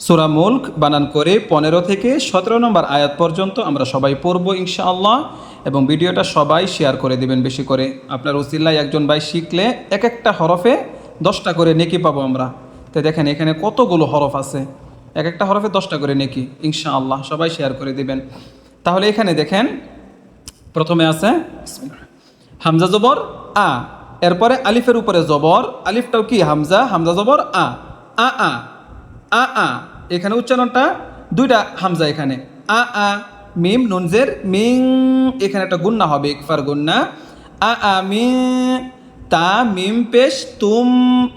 সুরা মুল্ক বানান করে পনেরো থেকে সতেরো নম্বর আয়াত পর্যন্ত আমরা সবাই পড়ব ইনশাআল্লাহ এবং ভিডিওটা সবাই শেয়ার করে দিবেন বেশি করে। আপনার উসিল্লায় একজন ভাই শিখলে এক একটা হরফে দশটা করে নেকি পাবো আমরা। তো দেখেন এখানে কতগুলো হরফ আছে। এক একটা হরফে দশটা করে নেকি, ইনশাআল্লাহ সবাই শেয়ার করে দিবেন। তাহলে এখানে দেখেন, প্রথমে আছে হামজা জবর, আ। এরপরে আলিফের উপরে জবর, আলিফটাও কি, হামজা হামজা জবর, আ। আ আ। আ আ, এখানে উচ্চারণটা দুইটা হামজা এখানে। আ আ, মিম, নুনজের, মিং, এখানে একটা গুন্না হবে ইকফার গুন্না। আ আ, মি, তা, মিম, পেশ, তুম,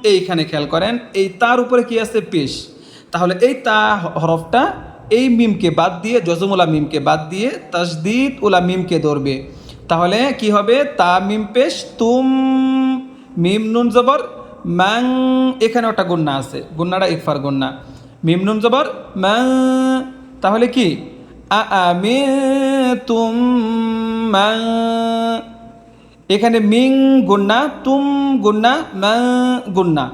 এইখানে খেয়াল করেন, এই তার উপরে কি আছে? পেশ। তাহলে এই তা হরফটা এই মিমকে বাদ দিয়ে, জজমুলা মিমকে বাদ দিয়ে, তাসদিদ উলা মিমকে ধরবে। তাহলে কি হবে? তা, মিম, পেশ, তুম, মিম, নুন, জবর ম্যাং, এখানে একটা গুন্না আছে। গুন্নাটা ইকফার গুন্না। মিম নুন জবর, ম্যাং, তাহলে কি? আ আ তুম ম্যাং। এখানে মিং গুন্না, তুম গুন্না, ম্যাং গুন্না।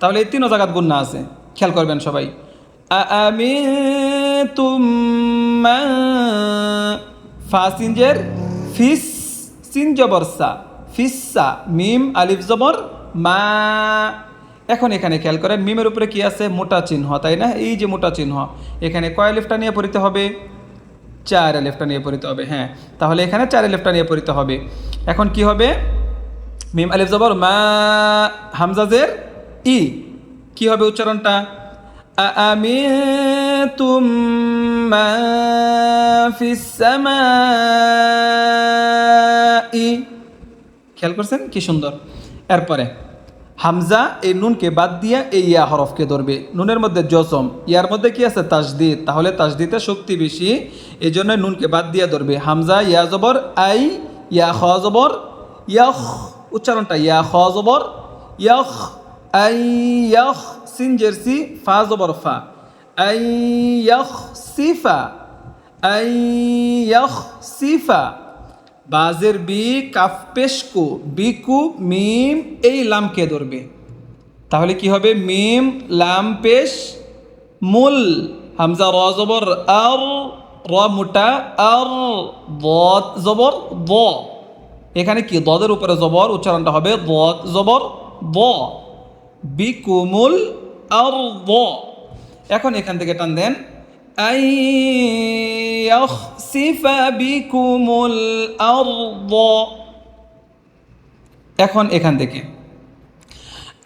তাহলে এই তিনও জায়গাত গুন্না আছে। খেয়াল করবেন সবাই। আ আ মি তুম ম্যাং ফাসিনজের ফিস সিন জবর সা, ফিসা মিম, আলিফ জবর মা, এখন এখানে খেয়াল করেন, মিমের উপরে কি আছে? মোটা চিহ্ন, তাই না? এই যে মোটা চিহ্ন, এখানে কয় লিফটা নিয়ে পড়িতে হবে? চার লিফটা নিয়ে পড়িতে হবে হ্যাঁ। তাহলে এখানে চার লিফটা নিয়ে পড়িতে হবে। এখন কি হবে? মিম আলিফ জবর, মা, হামজাজের ই, কি হবে উচ্চারণটা? আমি তুম খেয়াল করছেন? কি সুন্দর। এরপরে, হামজা এই নুনকে বাদ দিয়ে এই ইয়া হরফকে ধরবে। নুনের মধ্যে জসম, ইয়ার মধ্যে কি আছে? তাসদিদ। তাহলে তাসদিতে শক্তি বেশি এই জন্য নুনকে বাদ দিয়ে ধরবে। হামজা, ইয়া জবর, আই, ইয়া খ জবর ইয়াহ উচ্চারণটা ইয়া খ জবর ইয়াহ আই ইয়াহ সিন জেরসি, ফা জবর, ফা। আই ইয়াহ সিফা আই ইয়াহ সিফা বাজের বি, কাফ পেশকু, বিকু, মিম, এই লামকে ধরবে। তাহলে কি হবে? মিম, লাম, পেশ, মুল, হামজা, র জবর, আর, র মোটা, আর জবর দ এখানে কি? দদের উপরে জবর, উচ্চারণটা হবে দত জবর দ বিকুমুল আর দ এখন এখান থেকে টান দেন। أن يخسف بكم الأرض এখন এখান থেকে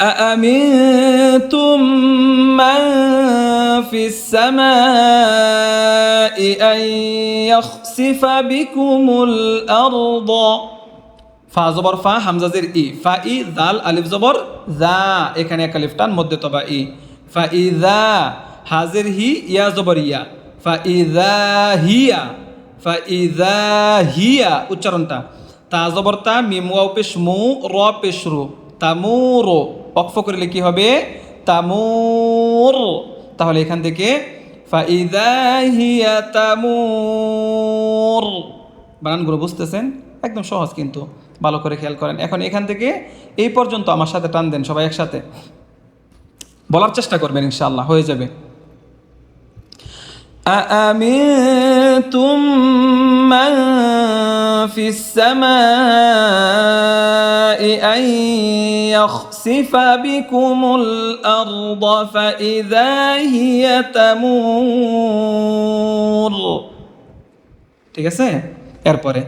أأمنتم من في السماء أن يخسف بكم الأرض ফা জবর ফা হামজাজের ই ফা ই দাল আলিফ জবর দা এখানে এক আলিফ টান মধ্যে তবা ই ফা ই দা হাজের হি ইয়া জবর ইয়া ফা ইদা হিয়া, ফা ইদা হিয়া উচ্চারণটা। তা জবর তা মিম ওয়াও পেশ মু, র পেশ রু। তামুর অক্ফ করলে কি হবে? তামুর তাহলে এখান থেকে ফা ইদা হিয়া তামুর বানানগুলো বুঝতেছেন? একদম সহজ কিন্তু, ভালো করে খেয়াল করেন। এখন এখান থেকে এই পর্যন্ত আমার সাথে টান দেন সবাই একসাথে। বলার চেষ্টা করবেন ইনশাআল্লাহ, হয়ে যাবে। أأمنتم من في السماء أن يخسف بكم الأرض فإذا هي تمور ঠিক আছে এরপরে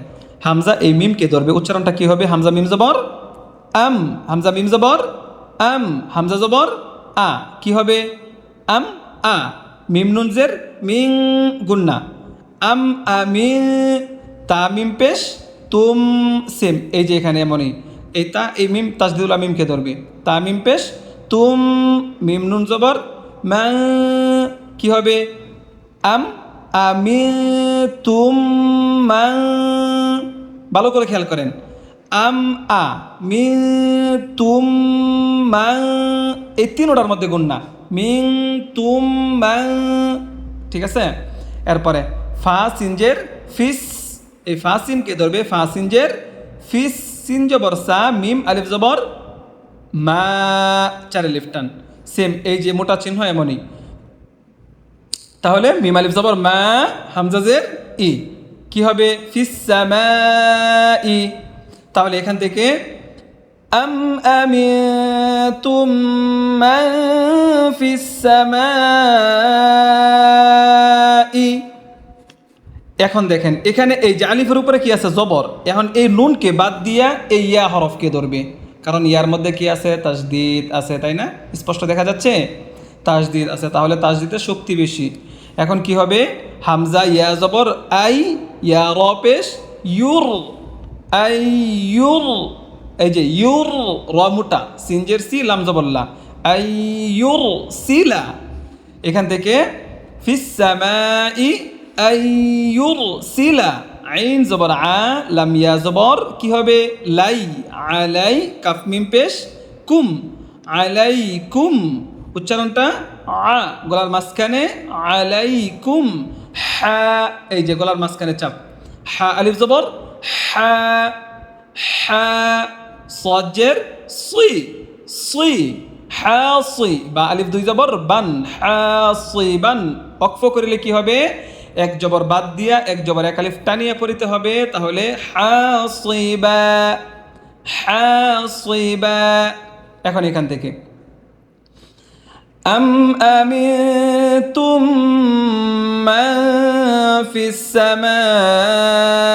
হামজা এই মিমকে ধরবে উচ্চারণটা কি হবে হামজা মিম জবর আম হামজা মিম জবর আম হামজা জবর আ কি হবে আম আ মিম নুনজের মিং গুন্না আম আমি তা, মিম পেশ, তুম, সেম। এই যে এখানে এমনই। এই তা, এই মিম তাজদিদুল মিমকে ধরবে? তা, মিম পেশ, তুম, মিম নুন জবর, ম্যাং, কি হবে? আম আমি তুম মাং ভালো করে খেয়াল করেন। আম, আ, মি, তুম মাং এই তিন ওটার মধ্যে গুণ না। মিং তুম মাং ঠিক আছে? এরপরে ফা সিনজের ফিস, এই ফা সিনকে ধরবে ফা সিনজের ফিস, সিন জবর সা, মিম, আলিফ জবর মা, চারে লিফটান। সেম, এই যে মোটা চিহ্ন এমনই। তাহলে, মিম, আলিফ জবর মা, হামজাজের ই। কি হবে? ফিস ই তাহলে এখান থেকে আম আমিনতুম মান ফিসামাই এখন দেখেন, এখানে এই যে আলিফের উপরে কি আছে? জবর। এখন এই নুনকে বাদ দিয়া এই ইয়া হরফকে ধরবে। কারণ ইয়ার মধ্যে কি আছে? তাজদিদ আছে, তাই না? স্পষ্ট দেখা যাচ্ছে? তাজদিদ আছে। তাহলে তাজদিদের শক্তি বেশি। এখন কি হবে? হামজা, ইয়া, জবর, আই, ইয়া রপেশ ইউর, আই, ইউর। এই যে ইউর রমুটা সিনজের সি, লাম জবল্লা। আই ইউর সিলা, এখান থেকে ফিসামাই আইয়ুর সিলা, আইন জবর আ, লাম ইয়া জবর, কি হবে? লাই, আলাই, কাফ মিম পেশ, কুম আলাই কুম উচ্চারণটা আ, গলার মাঝখানে আলাই কুম হা, এই যে গলার মাঝখানে চাপ। হা, আলিফ জবর, হা হা সজ্জের সুই সুই হাসি বা আলিফ দুই জবর বান হাসি বান অক্ফ করিলে কি হবে এক জবর বাদ দিয়া এক জবর এক আলিফ টানিয়ে পড়িতে হবে তাহলে হাসিবা হাসিবা এখন এখান থেকে أم أمنتم من في السماء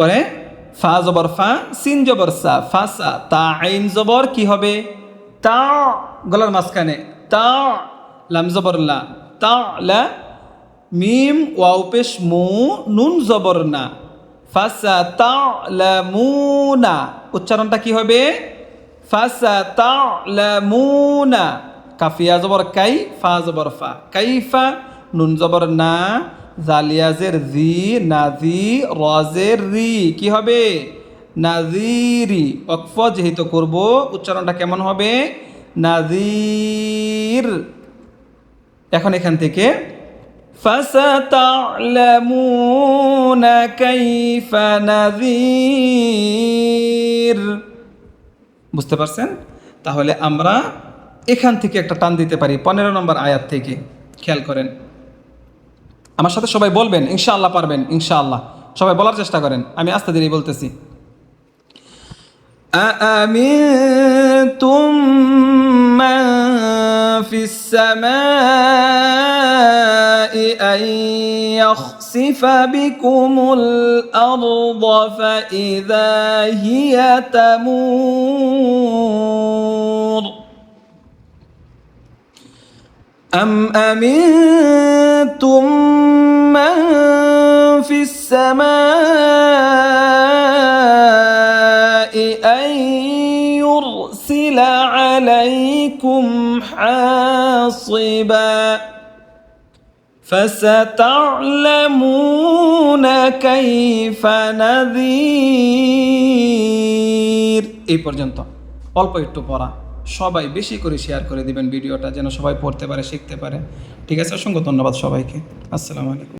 পরে ফা জবর ফা, সিন জবর সা, ফা সা, তা আইন জবর কি হবে? তা, গলার মাঝখানে, তা, লাম জবর লা, তা, লা, মিম, ওয়াও পেশ, মু, নুন জবর না। ফাসা তা, লা মুনা উচ্চারণটা কি হবে? ফাসা তা, লা মুনা কাফিয়া জবর কাই, ফা জবর ফা। কাইফা, নুন জবর না। জালিয়াজের জি নাজি রজের রি কি হবে নাজিরি অক্ফ যেহেতু করব উচ্চারণটা কেমন হবে নাজির এখন এখান থেকে فستعلمون كيف نذير বুঝতে পারছেন তাহলে আমরা এখান থেকে একটা টান দিতে পারি পনেরো নম্বর আয়াত থেকে খেয়াল করেন আমার সাথে সবাই বলবেন ইনশাআল্লাহ পারবেন ইনশাআল্লাহ সবাই বলার চেষ্টা করেন আমি আস্তে ধীরে বলতেছি أأمنتم من في السماء أن يخسف بكم الأرض فإذا هي تمور أم أمنتم من في السماء أن يرسل عليكم حاصبا فستعلمون كيف نذير এই পর্যন্ত অল্প একটু পড়া সবাই বেশি করে শেয়ার করে দিবেন ভিডিওটা, যেন সবাই পড়তে পারে, শিখতে পারে। ঠিক আছে, অসংখ্য ধন্যবাদ সবাইকে। আসসালামু আলাইকুম।